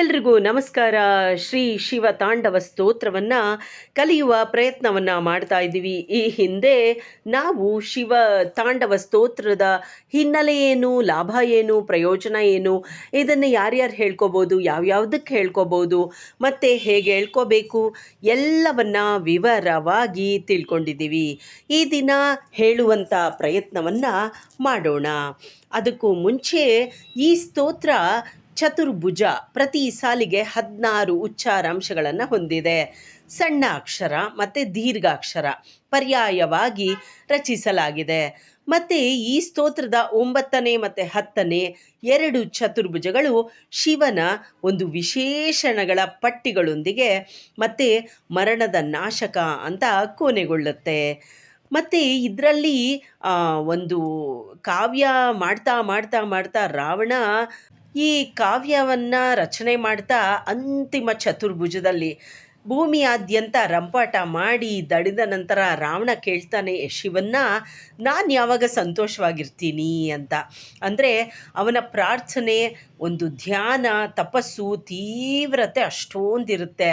ಎಲ್ರಿಗೂ ನಮಸ್ಕಾರ. ಶ್ರೀ ಶಿವ ತಾಂಡವ ಸ್ತೋತ್ರವನ್ನು ಕಲಿಯುವ ಪ್ರಯತ್ನವನ್ನು ಮಾಡ್ತಾ ಇದ್ದೀವಿ. ಈ ಹಿಂದೆ ನಾವು ಶಿವ ತಾಂಡವ ಸ್ತೋತ್ರದ ಹಿನ್ನೆಲೆ ಏನು, ಲಾಭ ಏನು, ಪ್ರಯೋಜನ ಏನು, ಇದನ್ನು ಯಾರ್ಯಾರು ಹೇಳ್ಕೋಬೋದು ಯಾವ್ಯಾವುದಕ್ಕೆ ಹೇಳ್ಕೋಬೋದು, ಮತ್ತು ಹೇಗೆ ಹೇಳ್ಕೋಬೇಕು, ಎಲ್ಲವನ್ನ ವಿವರವಾಗಿ ತಿಳ್ಕೊಂಡಿದ್ದೀವಿ. ಈ ದಿನ ಹೇಳುವಂಥ ಪ್ರಯತ್ನವನ್ನು ಮಾಡೋಣ. ಅದಕ್ಕೂ ಮುಂಚೆ ಈ ಸ್ತೋತ್ರ ಚತುರ್ಭುಜ ಪ್ರತಿ ಸಾಲಿಗೆ ಹದಿನಾರು ಉಚ್ಚಾರಾಂಶಗಳನ್ನು ಹೊಂದಿದೆ. ಸಣ್ಣ ಅಕ್ಷರ ಮತ್ತು ದೀರ್ಘಾಕ್ಷರ ಪರ್ಯಾಯವಾಗಿ ರಚಿಸಲಾಗಿದೆ. ಮತ್ತು ಈ ಸ್ತೋತ್ರದ ಒಂಬತ್ತನೇ ಮತ್ತು ಹತ್ತನೇ ಎರಡು ಚತುರ್ಭುಜಗಳು ಶಿವನ ಒಂದು ವಿಶೇಷಣಗಳ ಪಟ್ಟಿಗಳೊಂದಿಗೆ ಮತ್ತು ಮರಣದ ನಾಶಕ ಅಂತ ಕೊನೆಗೊಳ್ಳುತ್ತೆ ಮತ್ತು ಇದರಲ್ಲಿ ಒಂದು ಕಾವ್ಯ ಮಾಡ್ತಾ ಮಾಡ್ತಾ ಮಾಡ್ತಾ ರಾವಣ ಈ ಕಾವ್ಯವನ್ನು ರಚನೆ ಮಾಡ್ತಾ ಅಂತಿಮ ಚತುರ್ಭುಜದಲ್ಲಿ ಭೂಮಿಯಾದ್ಯಂತ ರಂಪಾಟ ಮಾಡಿ ದಡಿದ ನಂತರ ರಾವಣ ಕೇಳ್ತಾನೆ ಶಿವನ್ನ, ನಾನು ಯಾವಾಗ ಸಂತೋಷವಾಗಿರ್ತೀನಿ ಅಂತ. ಅಂದರೆ ಅವನ ಪ್ರಾರ್ಥನೆ, ಒಂದು ಧ್ಯಾನ, ತಪಸ್ಸು ತೀವ್ರತೆ ಅಷ್ಟೊಂದಿರುತ್ತೆ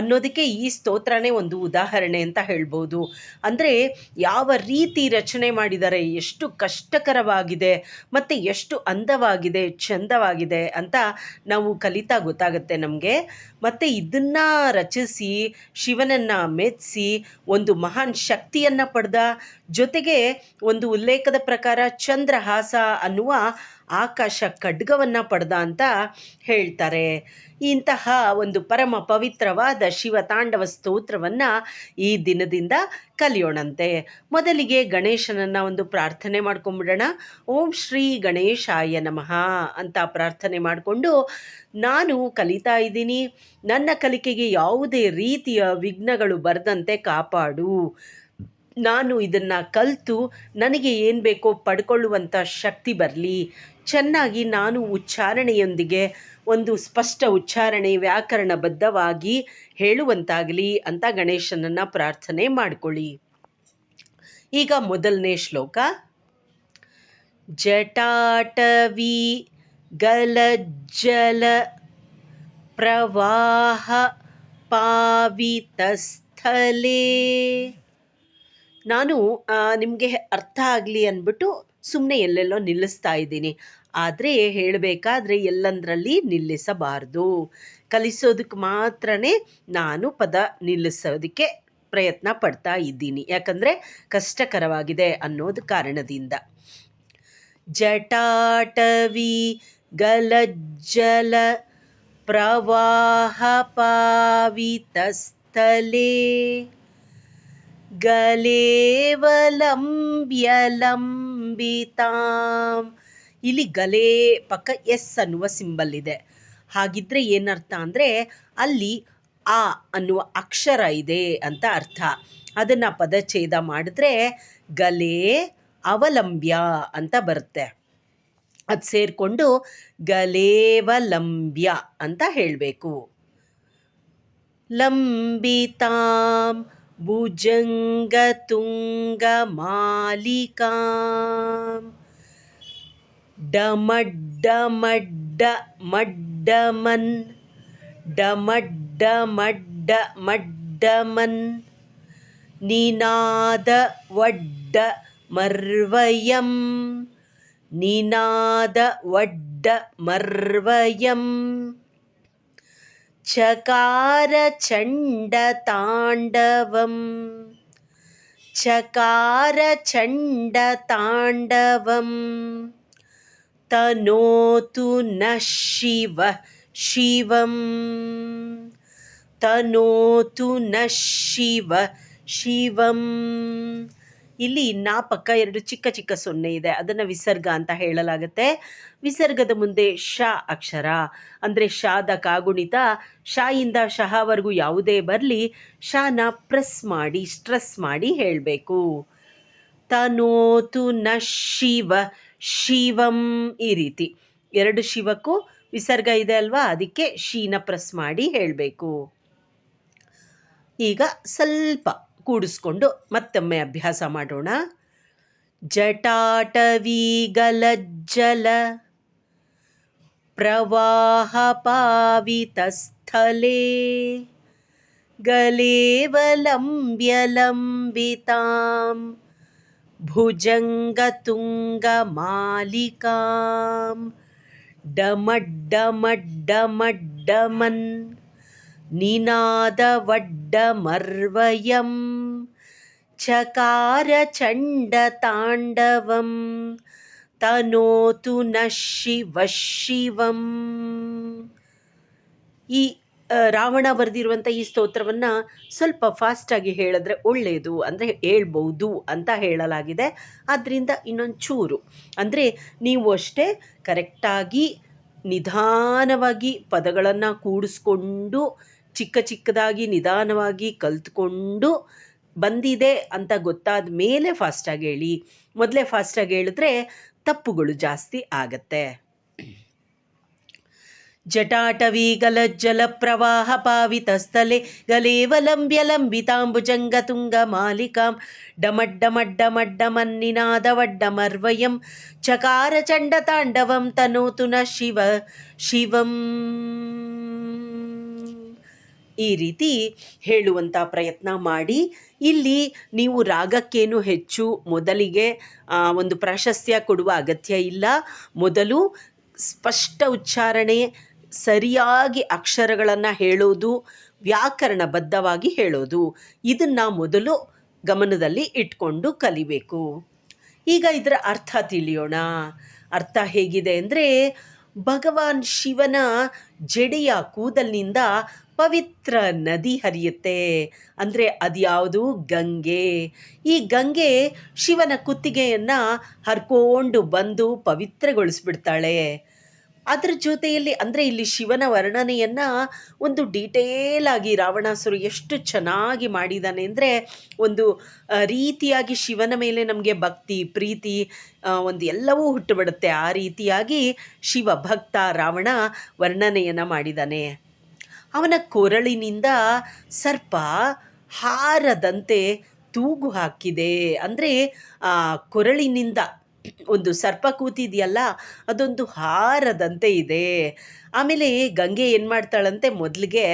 ಅನ್ನೋದಕ್ಕೆ ಈ ಸ್ತೋತ್ರನೇ ಒಂದು ಉದಾಹರಣೆ ಅಂತ ಹೇಳ್ಬೋದು. ಅಂದರೆ ಯಾವ ರೀತಿ ರಚನೆ ಮಾಡಿದ್ದಾರೆ ಎಷ್ಟು ಕಷ್ಟಕರವಾಗಿದೆ, ಮತ್ತು ಎಷ್ಟು ಅಂದವಾಗಿದೆ ಚಂದವಾಗಿದೆ ಅಂತ ನಾವು ಕಲಿತಾ ಗೊತ್ತಾಗುತ್ತೆ ನಮಗೆ. ಮತ್ತು ಇದನ್ನು ರಚಿಸಿ ಶಿವನನ್ನು ಮೆಚ್ಚಿಸಿ ಒಂದು ಮಹಾನ್ ಶಕ್ತಿಯನ್ನು ಪಡೆದ. ಜೊತೆಗೆ ಒಂದು ಉಲ್ಲೇಖದ ಪ್ರಕಾರ ಚಂದ್ರಹಾಸ ಅನ್ನುವ ಆಕಾಶ ಖಡ್ಗವನ್ನು ಪಡೆದ ಅಂತ ಹೇಳ್ತಾರೆ. ಇಂತಹ ಒಂದು ಪರಮ ಪವಿತ್ರವಾದ ಶಿವ ತಾಂಡವ ಸ್ತೋತ್ರವನ್ನು ಈ ದಿನದಿಂದ ಕಲಿಯೋಣಂತೆ. ಮೊದಲಿಗೆ ಗಣೇಶನನ್ನು ಒಂದು ಪ್ರಾರ್ಥನೆ ಮಾಡ್ಕೊಂಬಿಡೋಣ. ಓಂ ಶ್ರೀ ಗಣೇಶಾಯ ನಮಃ ಅಂತ ಪ್ರಾರ್ಥನೆ ಮಾಡಿಕೊಂಡು, ನಾನು ಕಲಿತಾ ಇದ್ದೀನಿ. ನನ್ನ ಕಲಿಕೆಗೆ ಯಾವುದೇ ರೀತಿಯ ವಿಘ್ನಗಳು ಬರದಂತೆ ಕಾಪಾಡು. ನಾನು ಇದನ್ನು ಕಲಿತು, ನನಗೆ ಏನು ಬೇಕೋ ಪಡ್ಕೊಳ್ಳುವಂಥ ಶಕ್ತಿ ಬರಲಿ. ಚೆನ್ನಾಗಿ ನಾನು ಉಚ್ಚಾರಣೆಯೊಂದಿಗೆ ಒಂದು ಸ್ಪಷ್ಟ ಉಚ್ಚಾರಣೆ ವ್ಯಾಕರಣಬದ್ಧವಾಗಿ ಹೇಳುವಂತಾಗಲಿ ಅಂತ ಗಣೇಶನನ್ನು ಪ್ರಾರ್ಥನೆ ಮಾಡಿಕೊಳ್ಳಿ. ಈಗ ಮೊದಲನೇ ಶ್ಲೋಕ. ಜಟಾಟವಿ ಗಲಜ್ಜಲ ಪ್ರವಾಹ ಪಾವಿತಸ್ಥಲೇ. ನಾನು ನಿಮಗೆ ಅರ್ಥ ಆಗಲಿ ಅಂದ್ಬಿಟ್ಟು ಸುಮ್ಮನೆ ಎಲ್ಲೆಲ್ಲೋ ನಿಲ್ಲಿಸ್ತಾ ಇದ್ದೀನಿ. ಆದರೆ ಹೇಳಬೇಕಾದ್ರೆ ಎಲ್ಲಂದರಲ್ಲಿ ನಿಲ್ಲಿಸಬಾರ್ದು. ಕಲಿಸೋದಕ್ಕೆ ಮಾತ್ರನೇ ನಾನು ಪದ ನಿಲ್ಲಿಸೋದಕ್ಕೆ ಪ್ರಯತ್ನ ಪಡ್ತಾ ಇದ್ದೀನಿ. ಯಾಕಂದರೆ ಕಷ್ಟಕರವಾಗಿದೆ ಅನ್ನೋದು ಕಾರಣದಿಂದ. ಜಟಾಟವಿ ಗಲಜ್ಜಲ ಪ್ರವಾಹ ಪಾವಿತಸ್ಥಲೇ ಗಲೇವಲಂಬ್ಯಲಂಬಿತಾಂ ಇಲ್ಲಿ ಗಲೇ ಪಕ್ಕ ಎಸ್ ಅನ್ನುವ ಸಿಂಬಲ್ ಇದೆ. ಹಾಗಿದ್ರೆ ಏನರ್ಥ ಅಂದರೆ ಅಲ್ಲಿ ಆ ಅನ್ನುವ ಅಕ್ಷರ ಇದೆ ಅಂತ ಅರ್ಥ. ಅದನ್ನು ಪದಚ್ಛೇದ ಮಾಡಿದ್ರೆ ಗಲೆ ಅವಲಂಬ್ಯ ಅಂತ ಬರುತ್ತೆ. ಅದು ಸೇರಿಕೊಂಡು ಗಲೇವಲಂಬ್ಯ ಅಂತ ಹೇಳಬೇಕು. ಲಂಬಿತಾಂ. भुजङ्गतुङ्गमालिका डमड्डमड्डमड्डमन् डमड्डमड्डमड्डमन् निनादवड्ड निनादवड्डमर्वयम्। चकारचण्डताण्डवम् चकार तनोतु नः शिव शिवम् तनोतु नः शिव शिवम् ಇಲ್ಲಿ ನಾ ಪಕ್ಕ ಎರಡು ಚಿಕ್ಕ ಚಿಕ್ಕ ಸೊನ್ನೆ ಇದೆ. ಅದನ್ನು ವಿಸರ್ಗ ಅಂತ ಹೇಳಲಾಗುತ್ತೆ. ವಿಸರ್ಗದ ಮುಂದೆ ಶ ಅಕ್ಷರ. ಅಂದರೆ ಶಾದ ಕಾಗುಣಿತ. ಶಾಯಿಂದ ಶಹವರೆಗೂ ಯಾವುದೇ ಬರಲಿ ಶಾನ ಪ್ರೆಸ್ ಮಾಡಿ, ಸ್ಟ್ರೆಸ್ ಮಾಡಿ ಹೇಳಬೇಕು. ತನೋತು ನ ಶಿವ, ಶಿವಂ ಈ ರೀತಿ. ಎರಡು ಶಿವಕ್ಕೂ ವಿಸರ್ಗ ಇದೆ ಅಲ್ವಾ? ಅದಕ್ಕೆ ಶೀನ ಪ್ರೆಸ್ ಮಾಡಿ ಹೇಳಬೇಕು. ಈಗ ಸ್ವಲ್ಪ ಕೂಡಿಸ್ಕೊಂಡು ಮತ್ತೊಮ್ಮೆ ಅಭ್ಯಾಸ ಮಾಡೋಣ ಜಟಾಟವಿ ಗಲಜ್ಜಲ प्रवाहपावितस्थले गलेवलम्ब्यलम्बितां भुजङ्गतुङ्गमालिकां डमड्डमड्डमड्डमन् निनादवड्डमर्वयं चकारचण्डताण्डवं ತನೋತು ನ ಶಿವ ಶಿವಂ ಈ ಆ, ರಾವಣ ಬರೆದಿರುವಂಥ ಈ ಸ್ತೋತ್ರವನ್ನ ಸ್ವಲ್ಪ ಫಾಸ್ಟಾಗಿ ಹೇಳಿದ್ರೆ ಒಳ್ಳೆಯದು ಅಂದರೆ ಹೇಳ್ಬೋದು ಅಂತ ಹೇಳಲಾಗಿದೆ ಆದ್ದರಿಂದ ಇನ್ನೊಂದು ಚೂರು ಅಂದರೆ ನೀವು ಅಷ್ಟೇ ಕರೆಕ್ಟಾಗಿ ನಿಧಾನವಾಗಿ ಪದಗಳನ್ನು ಕೂಡಿಸ್ಕೊಂಡು ಚಿಕ್ಕ ಚಿಕ್ಕದಾಗಿ ನಿಧಾನವಾಗಿ ಕಲ್ತ್ಕೊಂಡು ಬಂದಿದೆ ಅಂತ ಗೊತ್ತಾದ ಮೇಲೆ ಫಾಸ್ಟಾಗಿ ಹೇಳಿ. ಮೊದಲೇ ಫಾಸ್ಟಾಗಿ ಹೇಳಿದ್ರೆ ತಪ್ಪುಗಳು ಜಾಸ್ತಿ ಆಗತ್ತೆ. ಜಟಾಟವಿ ಗಲಜ್ಜಲ ಪ್ರವಾಹ ಪಾವಿತಸ್ಥಲೆ ಗಲೇವಲಂಬ್ಯ ಲಂಬಿತಾಂಬುಜಂಗ ತುಂಗ ಮಾಲಿಕಾಂ ಡಮಡ್ಡಮಡ್ಡಮಡ್ಡಮನ್ನಿನಾದವಡ್ಡಮರ್ವಯಂ ಚಕಾರ ಚಂಡ ತಾಂಡವಂ ತನೋತು ನ ಶಿವ ಶಿವಂ ಈ ರೀತಿ ಹೇಳುವಂಥ ಪ್ರಯತ್ನ ಮಾಡಿ. ಇಲ್ಲಿ ನೀವು ರಾಗಕ್ಕೇನು ಹೆಚ್ಚು ಮೊದಲಿಗೆ ಒಂದು ಪ್ರಾಶಸ್ತ್ಯ ಕೊಡುವ ಅಗತ್ಯ ಇಲ್ಲ. ಮೊದಲು ಸ್ಪಷ್ಟ ಉಚ್ಚಾರಣೆ, ಸರಿಯಾಗಿ ಅಕ್ಷರಗಳನ್ನು ಹೇಳೋದು, ವ್ಯಾಕರಣಬದ್ಧವಾಗಿ ಹೇಳೋದು, ಇದನ್ನು ಮೊದಲು ಗಮನದಲ್ಲಿ ಇಟ್ಕೊಂಡು ಕಲಿಬೇಕು. ಈಗ ಇದರ ಅರ್ಥ ತಿಳಿಯೋಣ. ಅರ್ಥ ಹೇಗಿದೆ ಅಂದರೆ ಭಗವಾನ್ ಶಿವನ ಜಡೆಯ ಕೂದಲಿನಿಂದ ಪವಿತ್ರ ನದಿ ಹರಿಯುತ್ತೆ. ಅಂದರೆ ಅದ್ಯಾವುದು? ಗಂಗೆ. ಈ ಗಂಗೆ ಶಿವನ ಕುತ್ತಿಗೆಯನ್ನು ಹರ್ಕೊಂಡು ಬಂದು ಪವಿತ್ರಗೊಳಿಸ್ಬಿಡ್ತಾಳೆ. ಅದರ ಜೊತೆಯಲ್ಲಿ ಅಂದರೆ ಇಲ್ಲಿ ಶಿವನ ವರ್ಣನೆಯನ್ನು ಒಂದು ಡೀಟೇಲಾಗಿ ರಾವಣಾಸುರು ಎಷ್ಟು ಚೆನ್ನಾಗಿ ಮಾಡಿದ್ದಾನೆ ಅಂದರೆ ಒಂದು ರೀತಿಯಾಗಿ ಶಿವನ ಮೇಲೆ ನಮಗೆ ಭಕ್ತಿ, ಪ್ರೀತಿ ಒಂದು ಎಲ್ಲವೂ ಹುಟ್ಟುಬಿಡುತ್ತೆ. ಆ ರೀತಿಯಾಗಿ ಶಿವ ಭಕ್ತ ರಾವಣ ವರ್ಣನೆಯನ್ನು ಮಾಡಿದ್ದಾನೆ ಅವನ ಕೊರಳಿನಿಂದ ಸರ್ಪ ಹಾರದಂತೆ ತೂಗು ಹಾಕಿದೆ. ಅಂದರೆ ಕೊರಳಿನಿಂದ ಒಂದು ಸರ್ಪ ಕೂತಿದೆಯಲ್ಲ, ಅದೊಂದು ಹಾರದಂತೆ ಇದೆ. ಆಮೇಲೆ ಗಂಗೆ ಏನು ಮಾಡ್ತಾಳಂತೆ, ಮೊದಲಿಗೆ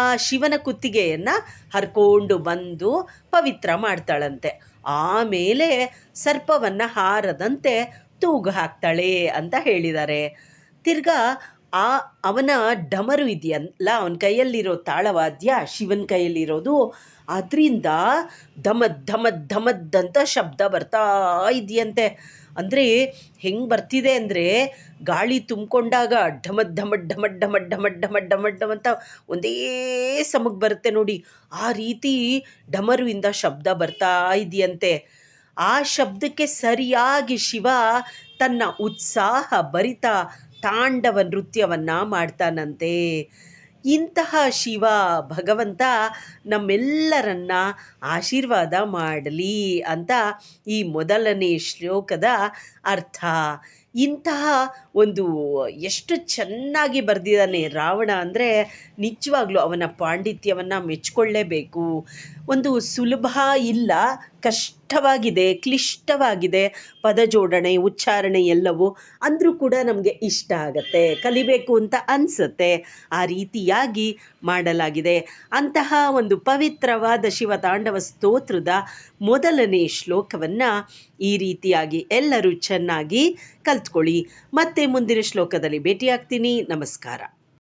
ಆ ಶಿವನ ಕುತ್ತಿಗೆಯನ್ನು ಹರ್ಕೊಂಡು ಬಂದು ಪವಿತ್ರ ಮಾಡ್ತಾಳಂತೆ. ಆಮೇಲೆ ಸರ್ಪವನ್ನು ಹಾರದಂತೆ ತೂಗು ಹಾಕ್ತಾಳೆ ಅಂತ ಹೇಳಿದ್ದಾರೆ ತಿರ್ಗಾ ಆ ಅವನ ಡಮರು ಇದೆಯಲ್ಲ, ಅವನ ಕೈಯಲ್ಲಿರೋ ತಾಳವಾದ್ಯ ಶಿವನ ಕೈಯಲ್ಲಿರೋದು ಅದರಿಂದ ಧಮದ್ ಧಮದ್ ಧಮದ್ ಅಂತ ಶಬ್ದ ಬರ್ತಾ ಇದೆಯಂತೆ. ಅಂದರೆ ಹೆಂಗೆ ಬರ್ತಿದೆ ಅಂದರೆ ಗಾಳಿ ತುಂಬಿಕೊಂಡಾಗ ಢಮದ್ ಢಮಡ್ ಢಮಡ್ ಢಮಡ್ ಢಮಡ್ ಢಮಡ್ ಢಮಡ್ ಢಮ್ ಅಂತ ಒಂದೇ ಸಮಕ್ಕೆ ಬರುತ್ತೆ ನೋಡಿ. ಆ ರೀತಿ ಡಮರುವಿಂದ ಶಬ್ದ ಬರ್ತಾ ಇದೆಯಂತೆ. ಆ ಶಬ್ದಕ್ಕೆ ಸರಿಯಾಗಿ ಶಿವ ತನ್ನ ಉತ್ಸಾಹ ಭರಿತ ತಾಂಡವ ನೃತ್ಯವನ್ನು ಮಾಡ್ತಾನಂತೆ. ಇಂತಹ ಶಿವ ಭಗವಂತ ನಮ್ಮೆಲ್ಲರನ್ನ ಆಶೀರ್ವಾದ ಮಾಡಲಿ ಅಂತ ಈ ಮೊದಲನೇ ಶ್ಲೋಕದ ಅರ್ಥ. ಇಂತಹ ಒಂದು ಎಷ್ಟು ಚೆನ್ನಾಗಿ ಬರೆದಿದ್ದಾನೆ ರಾವಣ ಅಂದರೆ ನಿಜವಾಗ್ಲೂ ಅವನ ಪಾಂಡಿತ್ಯವನ್ನು ಮೆಚ್ಕೊಳ್ಳೇಬೇಕು. ಒಂದು ಸುಲಭ ಇಲ್ಲ ಕಷ್ಟವಾಗಿದೆ ಕ್ಲಿಷ್ಟವಾಗಿದೆ. ಪದ ಜೋಡಣೆ ಉಚ್ಚಾರಣೆ ಎಲ್ಲವೂ ಅಂದರೂ ಕೂಡ ನಮಗೆ ಇಷ್ಟ ಆಗತ್ತೆ, ಕಲಿಬೇಕು ಅಂತ ಅನಿಸುತ್ತೆ. ಆ ರೀತಿಯಾಗಿ ಮಾಡಲಾಗಿದೆ. ಅಂತಹ ಒಂದು ಪವಿತ್ರವಾದ ಶಿವತಾಂಡವ ಸ್ತೋತ್ರದ ಮೊದಲನೇ ಶ್ಲೋಕವನ್ನು ಈ ರೀತಿಯಾಗಿ ಎಲ್ಲರೂ ಚೆನ್ನಾಗಿ ಕಲ್ತ್ಕೊಳ್ಳಿ. ಮತ್ತೆ ಮುಂದಿನ ಶ್ಲೋಕದಲ್ಲಿ ಭೇಟಿಯಾಗ್ತೀನಿ. ನಮಸ್ಕಾರ.